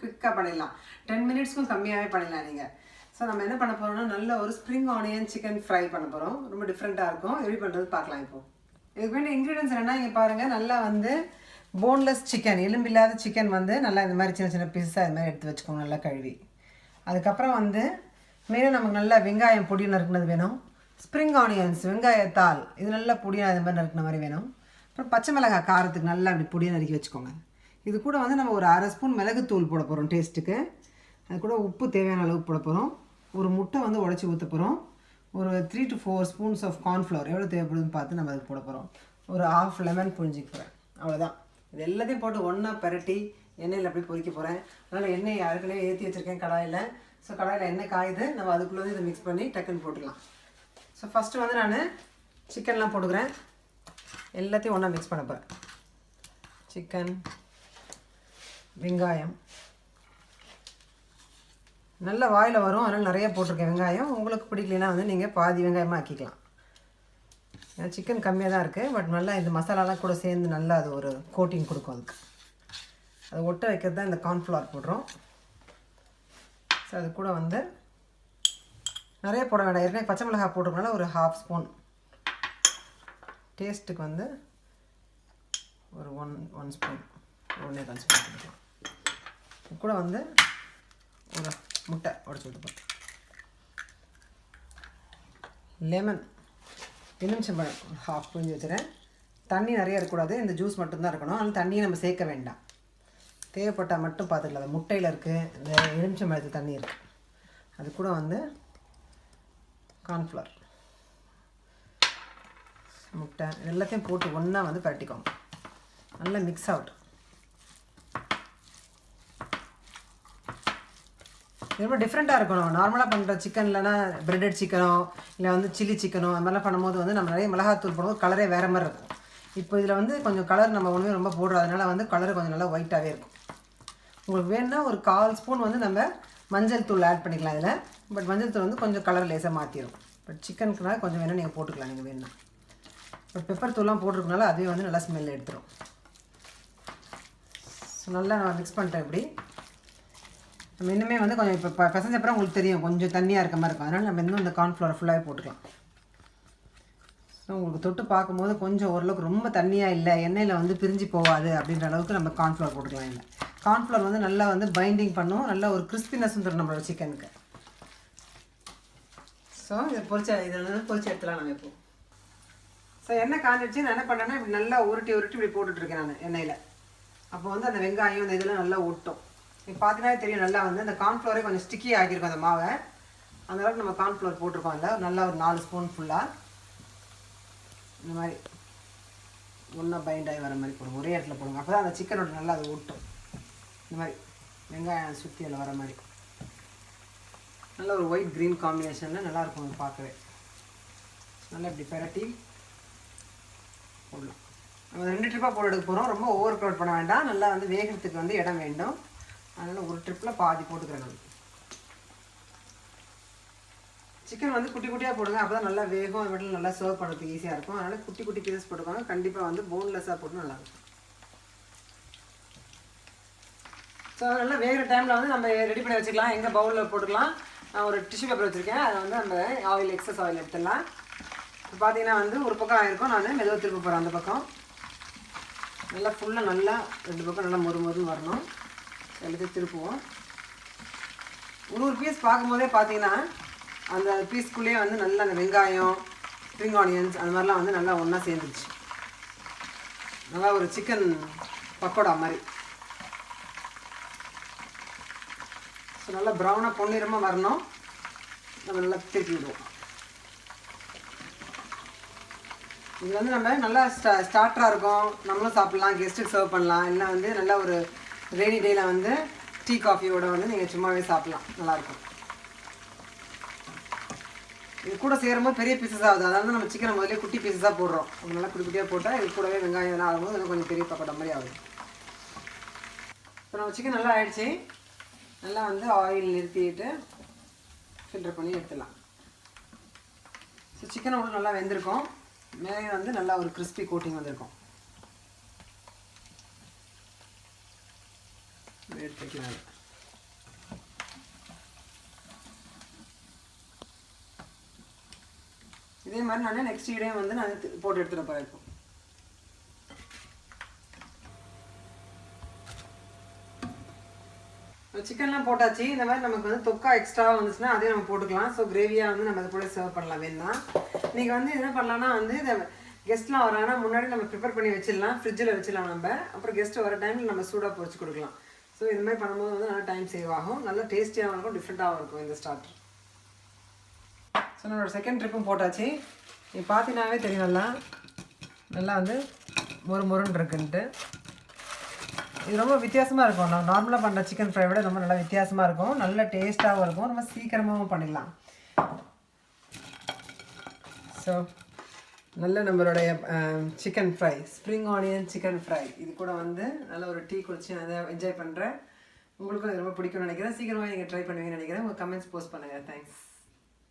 குயிக்காக பண்ணிடலாம். டென் மினிட்ஸ்க்கும் கம்மியாகவே பண்ணிடலாம் நீங்கள் ஸோ நம்ம என்ன பண்ண போகிறோம்னா நல்ல ஒரு ஸ்ப்ரிங் ஆனியன் சிக்கன் ஃப்ரை பண்ண போகிறோம் ரொம்ப டிஃப்ரெண்ட்டாக இருக்கும். எப்படி பண்ணுறது பார்க்கலாம் இப்போ. இதுக்கு வேண்டிய இன்க்ரீடியன்ஸ் என்னென்னா இங்கே பாருங்கள் நல்லா வந்து போன்லெஸ் சிக்கன் எலும்பில்லாத சிக்கன் வந்து நல்லா இந்த மாதிரி சின்ன சின்ன பீஸாக இது மாதிரி எடுத்து வச்சுக்கோங்க நல்லா கழுவி. அதுக்கப்புறம் வந்து மெயினாக நமக்கு நல்லா வெங்காயம் பொடி நறுக்குனது வேணும். ஸ்ப்ரிங் ஆனியன்ஸ் வெங்காயத்தாள் இது நல்லா பொடியாக இது மாதிரி நறுக்கின மாதிரி வேணும். அப்புறம் பச்சை மிளகாய் காரத்துக்கு நல்லா அப்படி பொடியாக நறுக்கி வச்சுக்கோங்க. இது கூட வந்து நம்ம ஒரு அரை ஸ்பூன் மிளகுத்தூள் போட போகிறோம் டேஸ்ட்டுக்கு. அது கூட உப்பு தேவையான அளவுக்கு போட போகிறோம் ஒரு முட்டை வந்து உடச்சி ஊற்ற போகிறோம் ஒரு three to four spoons of cornflour எவ்வளோ தேவைப்படுதுன்னு பார்த்து நம்ம அதுக்கு போட போகிறோம் ஒரு ஆஃப் லெமன் புழிஞ்சிக்க போகிறேன் அவ்வளோதான் இது எல்லாத்தையும் போட்டு ஒன்றா பரட்டி எண்ணெயில் அப்படியே பொறிக்க போகிறேன் அதனால் எண்ணெய் அதுக்குள்ளே ஏற்றி வச்சுருக்கேன் கடாயில். ஸோ கடாயில் எண்ணெய் காயுது. நம்ம அதுக்குள்ளே வந்து இதை மிக்ஸ் பண்ணி டக்குன்னு போட்டுக்கலாம். ஸோ ஃபஸ்ட்டு வந்து நான் சிக்கன்லாம் போட்டுக்கிறேன். எல்லாத்தையும் ஒன்றா மிக்ஸ் பண்ண போகிறேன் சிக்கன் வெங்காயம். நல்ல வாயில் வரும் அதனால் நிறைய போட்டிருக்கேன். வெங்காயம் உங்களுக்கு பிடிக்கலனா வந்து நீங்கள் பாதி வெங்காயமாக ஆக்கிக்கலாம். ஏன்னா சிக்கன் கம்மியாக தான் இருக்குது பட் நல்லா இந்த மசாலாலாம் கூட சேர்ந்து நல்லா அது ஒரு கோட்டிங் கொடுக்கும் அதுக்கு. அது ஒட்ட வைக்கிறது தான் இந்த கார்ன்ஃப்ளவர் போடுறோம். ஸோ அது கூட வந்து நிறைய போட வேண்டாம். ஏற்கனவே பச்சை மிளகாய் போட்டுருக்கனால ஒரு ஹாஃப் ஸ்பூன் டேஸ்ட்டுக்கு வந்து ஒரு ஒன் ஒன் ஸ்பூன் ஒன்றே கால் ஸ்பூன் போட்டுக்கலாம். கூட வந்து ஒரு முட்டை உடச்சி விட்டு லெமன் எலுமிச்சம்பழம் ஹாஃப் புரிஞ்சு வச்சுறேன் தண்ணி நிறைய இருக்கக்கூடாது. இந்த ஜூஸ் மட்டும்தான் இருக்கணும். அதனால் தண்ணியை நம்ம சேர்க்க வேண்டாம். தேவைப்பட்டால் மட்டும் பார்த்துக்கலாம். அது முட்டையில் இருக்குது இந்த எலுமிச்சம்பழத்து தண்ணி இருக்குது அது கூட வந்து கார்ன்ஃப்ளவர் முட்டை. எல்லாத்தையும் போட்டு ஒன்றா வந்து பரட்டிக்கோங்க. நல்லா மிக்ஸ் ஆகட்டும் இது ரொம்ப டிஃப்ரெண்ட்டாக இருக்கணும். நார்மலாக பண்ணுற சிக்கன் இல்லைனா பிரெட்டட் சிக்கனோ இல்லை வந்து சில்லி சிக்கனோ அது மாதிரிலாம் பண்ணும்போது வந்து நம்ம நிறைய மிளகாத்தூள் போடும்போது கலரே வேறு மாதிரி இருக்கும். இப்போ இதில் வந்து கொஞ்சம் கலர் நம்ம ஒன்றுமே ரொம்ப போடுறதுனால வந்து கலர் கொஞ்சம் நல்லா ஒயிட்டாகவே இருக்கும். உங்களுக்கு வேணும்னா ஒரு கால் ஸ்பூன் வந்து நம்ம மஞ்சள் தூள் ஆட் பண்ணிக்கலாம் இதில். பட் மஞ்சள் தூள் வந்து கொஞ்சம் கலர் லேசாக மாற்றிடும் பட் சிக்கனுக்குனால கொஞ்சம் வேணால் நீங்கள் போட்டுக்கலாம் நீங்கள் வேணும்னா. பட் பெப்பர் தூள்லாம் போட்டிருக்கனால அதுவே வந்து நல்லா ஸ்மெல் எடுத்துரும். ஸோ நல்லா நான் மிக்ஸ் பண்ணிட்டேன் இப்படி. நம்ம இன்னுமே வந்து கொஞ்சம் இப்போ ப பிசைஞ்சப்பறம் உங்களுக்கு தெரியும். கொஞ்சம் தண்ணியாக இருக்க மாதிரி இருக்கும். அதனால் நம்ம இன்னும் இந்த கார்ன்ஃப்ளவர் ஃபுல்லாகவே போட்டுக்கலாம். ஸோ உங்களுக்கு தொட்டு பார்க்கும்போது கொஞ்சம் ஓரளவுக்கு ரொம்ப தண்ணியாக இல்லை எண்ணெயில் வந்து பிரிஞ்சு போகாது அப்படின்ற அளவுக்கு நம்ம கார்ன்ஃப்ளவர் போட்டுக்கலாம் இல்லை கார்ன்ஃப்ளவர் வந்து நல்லா வந்து பைண்டிங் பண்ணும். நல்லா ஒரு கிறிஸ்பினஸ் தரும் நம்மளோட சிக்கனுக்கு ஸோ இதை பொரிச்ச இதில் வந்து பொரிச்சு எடுத்துலாம் நம்ம இப்போ. ஸோ எண்ணெய் காஞ்சிடுச்சு நான் என்ன பண்ணேன்னா இப்படி நல்லா உருட்டி உருட்டி இப்படி போட்டுட்ருக்கேன் நான் எண்ணெயில். அப்போ வந்து அந்த வெங்காயம் அந்த இதெல்லாம் நல்லா ஒட்டும். இப்போ பார்த்தீங்கன்னா தெரியும் நல்லா வந்து அந்த கார்ன்ஃப்ளோரே கொஞ்சம் ஸ்டிக்கி ஆகியிருக்கும் அந்த மாவை. அந்த அளவுக்கு நம்ம கார்ன்ஃப்ளோர் போட்டிருக்கோம் அதில். நல்லா ஒரு நாலு ஸ்பூன் ஃபுல்லாக இந்த மாதிரி ஒன்றா பைண்ட் ஆகி வர மாதிரி போடுங்க. ஒரே இடத்துல போடுங்க. அப்போ தான் அந்த சிக்கனோட நல்லா அது ஒட்டும். இந்த மாதிரி வெங்காயம் சுற்றி அதில் வர மாதிரி. நல்ல ஒரு ஒயிட் க்ரீன் காம்பினேஷனில் நல்லாயிருக்கும் அது பார்க்கவே. நல்லா இப்படி பெரட்டி போடலாம். நம்ம ரெண்டு ட்ரிப்பாக போட்டு எடுக்க போகிறோம் ரொம்ப ஓவர் க்ரௌட் பண்ண வேண்டாம். நல்லா வந்து வேகிறதுக்கு வந்து இடம் வேண்டும். அதனால் ஒரு ட்ரிப்பில் பாதி போட்டுக்கிறேன் நான். சிக்கன் வந்து குட்டி குட்டியாக போடுங்க. அப்போ தான் நல்லா வேகம். வீட்டில் நல்லா சர்வ் பண்ணுறதுக்கு ஈஸியாக இருக்கும். அதனால் குட்டி குட்டி பீசஸ் போட்டுக்கோங்க. கண்டிப்பாக வந்து போன்லெஸ்ஸாக போட்டு நல்லாயிருக்கும். ஸோ நல்லா வேகிற டைமில் வந்து நம்ம ரெடி பண்ணி வச்சுக்கலாம். எங்கே பவுலில் போட்டுக்கலாம். நான் ஒரு டிஷ்யூ பேப்பர் வச்சுருக்கேன். அதை வந்து நம்ம ஆயில் எக்ஸஸ் ஆயில் எடுத்துடலாம். இப்போ பார்த்தீங்கன்னா வந்து ஒரு பக்கம் ஆயிருக்கும். நான் மெதுவாக திருப்ப போகிறேன் அந்த பக்கம். நல்லா ஃபுல்லாக நல்லா ரெண்டு பக்கம் நல்லா மொறு மொறுன்னு வரணும். எல்லாத்தையும் திருப்புவோம். ஒரு ஒரு பீஸ் பார்க்கும்போதே பார்த்தீங்கன்னா அந்த பீஸ்க்குள்ளேயே வந்து நல்லா அந்த வெங்காயம் ஸ்ப்ரிங் ஆனியன்ஸ் அந்த மாதிரிலாம் வந்து நல்லா ஒன்றா சேர்ந்துச்சு நல்லா ஒரு சிக்கன் பக்கோடா மாதிரி. ஸோ நல்லா ப்ரௌனாக பொன்னிறமாக வரணும். நம்ம நல்லா திருப்பி விடுவோம். இது வந்து நம்ம நல்லா ஸ்டா ஸ்டார்டராக இருக்கும். நம்மளும் சாப்பிட்லாம் கெஸ்ட்டுக்கு சர்வ் பண்ணலாம். இல்லை வந்து நல்லா ஒரு ரெய்னி டேயில் வந்து டீ காஃபியோட வந்து நீங்கள் சும்மாவே சாப்பிட்லாம். நல்லாயிருக்கும். இது கூட சேரும்போது பெரிய பீசஸ் ஆகுது. அதாவது நம்ம சிக்கனை முதல்ல குட்டி பீசஸாக போடுறோம். நல்லா குட்டி குட்டியாக போட்டால் இது கூடவே வெங்காயம் எல்லாம் ஆகும்போது இன்னும் கொஞ்சம் பெரிய பக்கோடா மாதிரி ஆகுது. இப்போ நம்ம சிக்கன் நல்லா ஆயிடுச்சு. நல்லா வந்து ஆயில் நிறுத்திட்டு ஃபில்டர் பண்ணி எடுத்துடலாம். ஸோ சிக்கன் உள்ள நல்லா வெந்திருக்கும். மேலே வந்து நல்லா ஒரு கிறிஸ்பி கோட்டிங் வந்திருக்கும். வேட்டைக்கினால இதே மாதிரி நான் நெக்ஸ்ட் இடையும் வந்து நான் போட்டு எடுத்துகிட்டு போகிறேன் சிக்கன்லாம் போட்டாச்சு. இந்த மாதிரி நமக்கு வந்து தொக்கா எக்ஸ்ட்ராவாக வந்துச்சுன்னா அதையும் நம்ம போட்டுக்கலாம். ஸோ கிரேவியாக வந்து நம்ம அதை கூட சர்வ் பண்ணலாம். வேணும்னா நீங்கள் வந்து என்ன பண்ணலாம்னா வந்து இதை கெஸ்ட்லாம் வரானா முன்னாடி நம்ம ப்ரிப்பேர் பண்ணி வச்சிடலாம். ஃப்ரிட்ஜில் வச்சிடலாம் நம்ம. அப்புறம் கெஸ்ட் வர டைமில் நம்ம சூடாக பொறிச்சு கொடுக்கலாம். ஸோ இது மாதிரி பண்ணும்போது வந்து நல்லா டைம் சேவ் ஆகும். நல்லா டேஸ்டியாகவும் இருக்கும் டிஃப்ரெண்ட்டாகவும் இருக்கும் இந்த ஸ்டார்டர் ஸோ நம்மளோட செகண்ட் ட்ரிப்பும் போட்டாச்சு. நீ பார்த்தீங்கன்னாவே தெரியும் நல்லா. நல்லா வந்து மொறு மொறுன்னு இருக்குன்ட்டு. இது ரொம்ப வித்தியாசமாக இருக்கும். நம்ம நார்மலாக பண்ணுற சிக்கன் ஃப்ரை விட ரொம்ப நல்லா வித்தியாசமாக இருக்கும். நல்ல டேஸ்ட்டாகவும் இருக்கும். ரொம்ப சீக்கிரமாகவும் பண்ணிடலாம். ஸோ நல்ல நம்மளுடைய chicken fry spring onion chicken fry இது கூட வந்து நல்ல ஒரு டீ குடிச்சு நான் அதை என்ஜாய் பண்ணுறேன் உங்களுக்கும் ரொம்ப பிடிக்கும்னு நினைக்கிறேன். சீக்கிரமாக நீங்கள் ட்ரை பண்ணுவீங்கன்னு நினைக்கிறேன். உங்கள் கமெண்ட்ஸ் போஸ்ட் பண்ணுங்கள் தேங்க்ஸ்